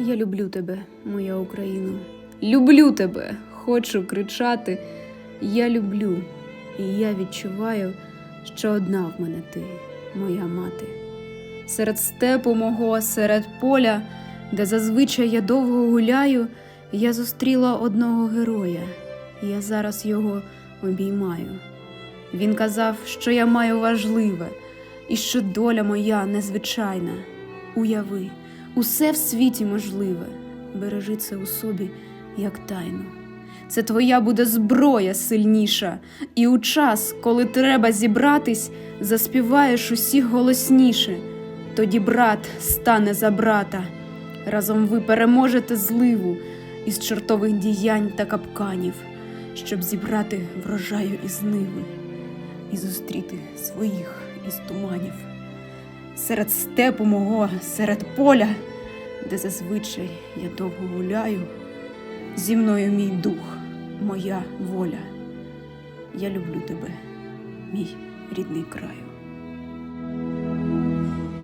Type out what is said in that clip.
Я люблю тебе, моя Україно. Люблю тебе, хочу кричати. Я люблю, і я відчуваю, що одна в мене ти, моя мати. Серед степу мого, серед поля, де зазвичай я довго гуляю, я зустріла одного героя, я зараз його обіймаю. Він казав, що я маю важливе, і що доля моя незвичайна. Уяви, усе в світі можливе, бережи це у собі, як тайну. Це твоя буде зброя сильніша, і у час, коли треба зібратись, заспіваєш усіх голосніше. Тоді брат стане за брата. Разом ви переможете зливу із чортових діянь та капканів, щоб зібрати врожаю із ниви і зустріти своїх із туманів. Серед степу мого, серед поля, де зазвичай я довго гуляю, зі мною мій дух, моя воля. Я люблю тебе, мій рідний краю.